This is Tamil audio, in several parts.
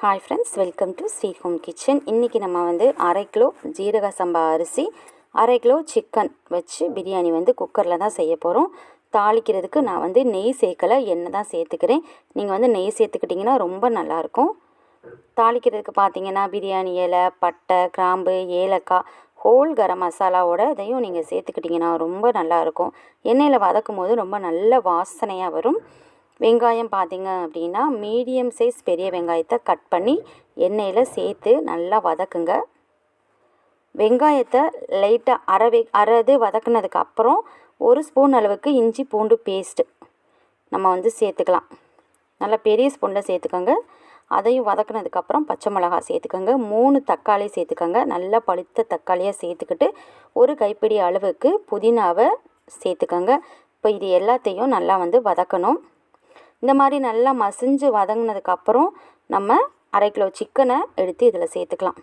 Hi friends welcome to Sri home kitchen இன்றைக்கி நம்ம வந்து அரை கிலோ ஜீரக சம்பா அரிசி அரை கிலோ சிக்கன் வச்சு பிரியாணி வந்து குக்கரில் தான் செய்ய போகிறோம் தாளிக்கிறதுக்கு நான் வந்து நெய் சேர்க்கலை எண்ணெய் தான் சேர்த்துக்கிறேன். நீங்கள் வந்து நெய் சேர்த்துக்கிட்டிங்கன்னா ரொம்ப நல்லாயிருக்கும் தாளிக்கிறதுக்கு பார்த்தீங்கன்னா பிரியாணி இலை பட்டை கிராம்பு ஏலக்காய் ஹோல் கரம் மசாலாவோட இதையும் நீங்கள் சேர்த்துக்கிட்டிங்கன்னா ரொம்ப நல்லாயிருக்கும் எண்ணெயில் வதக்கும் போது ரொம்ப நல்ல வாசனையாக வரும். வெங்காயம் பார்த்திங்க அப்படின்னா மீடியம் சைஸ் பெரிய வெங்காயத்தை கட் பண்ணி எண்ணெயில் சேர்த்து நல்லா வதக்குங்க. வெங்காயத்தை லைட்டாக அரை வே அரைது வதக்குனதுக்கு அப்புறம் ஒரு ஸ்பூன் அளவுக்கு இஞ்சி பூண்டு பேஸ்ட்டு நம்ம வந்து சேர்த்துக்கலாம். நல்லா பெரிய ஸ்பூனில் சேர்த்துக்கோங்க. அதையும் வதக்குனதுக்கப்புறம் பச்சை மிளகா சேர்த்துக்கோங்க. மூணு தக்காளி சேர்த்துக்கோங்க. நல்லா பழுத்த தக்காளியாக சேர்த்துக்கிட்டு ஒரு கைப்பிடி அளவுக்கு புதினாவை சேர்த்துக்கோங்க. இப்போ இது எல்லாத்தையும் நல்லா வந்து வதக்கணும். இந்த மாதிரி நல்லா மசிஞ்சு வதங்கினதுக்கப்புறம் நம்ம அரை கிலோ சிக்கனை எடுத்து இதில் சேர்த்துக்கலாம்.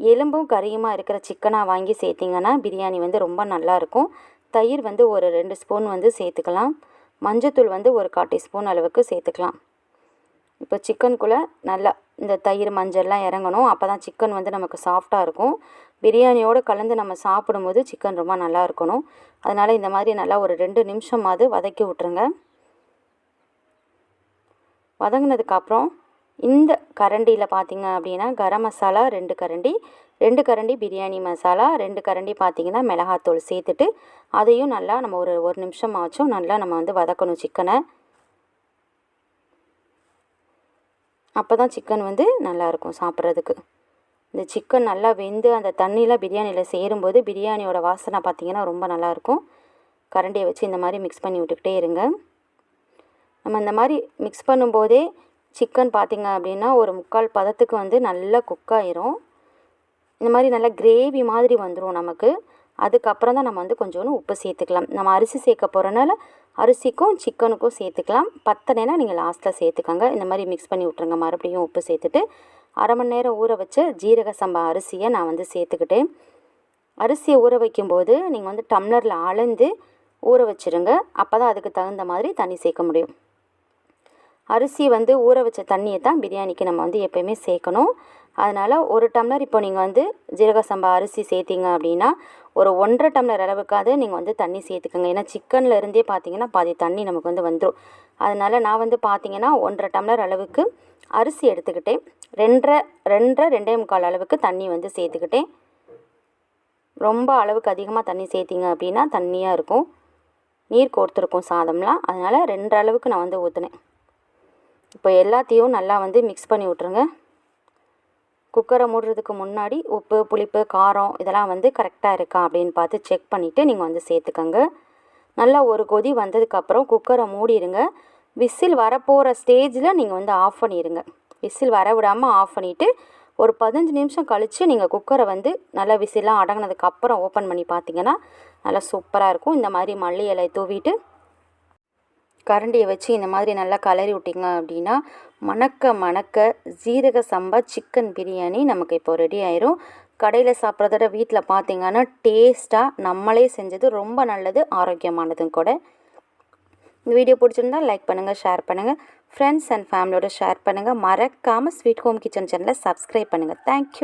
எலும்பும் கறியுமாக இருக்கிற சிக்கனாக வாங்கி சேர்த்திங்கன்னா பிரியாணி வந்து ரொம்ப நல்லாயிருக்கும் தயிர் வந்து ஒரு ரெண்டு ஸ்பூன் வந்து சேர்த்துக்கலாம். மஞ்சத்தூள் வந்து ஒரு காட்டி ஸ்பூன் அளவுக்கு சேர்த்துக்கலாம். இப்போ சிக்கனுக்குள்ளே நல்லா இந்த தயிர் மஞ்சள்லாம் இறங்கணும். அப்போ தான் சிக்கன் வந்து நமக்கு சாஃப்டாக இருக்கும். பிரியாணியோடு கலந்து நம்ம சாப்பிடும்போது சிக்கன் ரொம்ப நல்லா இருக்கணும். அதனால் இந்த மாதிரி நல்லா ஒரு ரெண்டு நிமிஷமாவது வதக்கி விட்ருங்க வதங்கினதுக்கப்புறம் இந்த கரண்டியில் பார்த்திங்க அப்படின்னா கரம் மசாலா ரெண்டு கரண்டி ரெண்டு கரண்டி பிரியாணி மசாலா ரெண்டு கரண்டி பார்த்திங்கன்னா மிளகாத்தூள் சேர்த்துட்டு அதையும் நல்லா நம்ம ஒரு ஒரு நிமிஷம் ஆச்சும் நல்லா நம்ம வந்து வதக்கணும் சிக்கனை. அப்போ தான் சிக்கன் வந்து நல்லாயிருக்கும் சாப்பிட்றதுக்கு. இந்த சிக்கன் நல்லா வெந்து அந்த தண்ணியில் பிரியாணியில் சேரும்போது பிரியாணியோட வாசனை பார்த்திங்கன்னா ரொம்ப நல்லாயிருக்கும். கரண்டியை வச்சு இந்த மாதிரி மிக்ஸ் பண்ணி விட்டுக்கிட்டே இருங்க. நம்ம இந்த மாதிரி மிக்ஸ் பண்ணும்போதே சிக்கன் பார்த்திங்க அப்படின்னா ஒரு முக்கால் பதத்துக்கு வந்து நல்லா குக் ஆயிரும். இந்த மாதிரி நல்லா கிரேவி மாதிரி வந்துடும் நமக்கு. அதுக்கப்புறம் தான் நம்ம வந்து கொஞ்சோண்டு உப்பு சேர்த்துக்கலாம். நம்ம அரிசி சேர்க்க போகிறனால அரிசிக்கும் சிக்கனுக்கும் சேர்த்துக்கலாம். பத்தனைனா நீங்கள் லாஸ்ட்டில் சேர்த்துக்கோங்க. இந்த மாதிரி மிக்ஸ் பண்ணி விட்ருங்க மறுபடியும் உப்பு சேர்த்துட்டு அரை மணி நேரம் ஊற வச்ச ஜீரக சம்பா அரிசியை நான் வந்து சேர்த்துக்கிட்டேன். அரிசியை ஊற வைக்கும்போது நீங்கள் வந்து டம்ளரில் அளந்து ஊற வச்சுருங்க. அப்போ தான் அதுக்கு தகுந்த மாதிரி தண்ணி சேர்க்க முடியும். அரிசி வந்து ஊற வச்ச தண்ணியை தான் பிரியாணிக்கு நம்ம வந்து எப்போயுமே சேர்க்கணும். அதனால் ஒரு டம்ளர் இப்போ நீங்கள் வந்து ஜீரக சம்பா அரிசி சேர்த்திங்க அப்படின்னா ஒரு ஒன்றரை டம்ளர் அளவுக்காவது நீங்கள் வந்து தண்ணி சேர்த்துக்கோங்க. ஏன்னா சிக்கனில் இருந்தே பார்த்தீங்கன்னா பாதி தண்ணி நமக்கு வந்து வந்துடும் அதனால் நான் வந்து பார்த்தீங்கன்னா ஒன்றரை டம்ளர் அளவுக்கு அரிசி எடுத்துக்கிட்டேன். ரெண்டரை ரெண்டரை ரெண்டே முக்கால் அளவுக்கு தண்ணி வந்து சேர்த்துக்கிட்டேன். ரொம்ப அளவுக்கு அதிகமாக தண்ணி சேர்த்திங்க அப்படின்னா தண்ணியாக இருக்கும். நீர் கோர்த்துருக்கும் சாதம்லாம். அதனால் ரெண்டு அளவுக்கு நான் வந்து ஊற்றுனேன் இப்போ எல்லாத்தையும் நல்லா வந்து மிக்ஸ் பண்ணி விட்ருங்க குக்கரை மூடுறதுக்கு முன்னாடி உப்பு புளிப்பு காரம் இதெல்லாம் வந்து கரெக்டாக இருக்கா அப்படின்னு பார்த்து செக் பண்ணிவிட்டு நீங்கள் வந்து சேர்த்துக்கோங்க. நல்லா ஒரு கொதி வந்ததுக்கப்புறம் குக்கரை மூடிடுங்க விசில் வரப்போகிற ஸ்டேஜில் நீங்கள் வந்து ஆஃப் பண்ணிடுங்க விசில் வர விடாமல் ஆஃப் பண்ணிவிட்டு ஒரு பதினஞ்சு நிமிஷம் கழித்து நீங்கள் குக்கரை வந்து நல்லா விசிலாம் அடங்கினதுக்கப்புறம் ஓப்பன் பண்ணி பார்த்தீங்கன்னா நல்லா சூப்பராக இருக்கும். இந்த மாதிரி மல்லி இலை தூவிட்டு கரண்டியை வச்சு இந்த மாதிரி நல்லா கலரி விட்டிங்க அப்படின்னா மணக்க மணக்க ஜீரக சம்பா சிக்கன் பிரியாணி நமக்கு இப்போ ரெடி ஆயிரும். கடையில் சாப்பிட்றத வீட்டில் பார்த்தீங்கன்னா டேஸ்ட்டாக நம்மளே செஞ்சது ரொம்ப நல்லது ஆரோக்கியமானதும் கூட. இந்த வீடியோ பிடிச்சிருந்தா லைக் பண்ணுங்கள் ஷேர் பண்ணுங்கள் ஃப்ரெண்ட்ஸ் அண்ட் ஃபேமிலியோட ஷேர் பண்ணுங்கள் மறக்காமல் ஸ்வீட் ஹோம் கிச்சன் சேனலை சப்ஸ்கிரைப் பண்ணுங்கள் தேங்க்யூ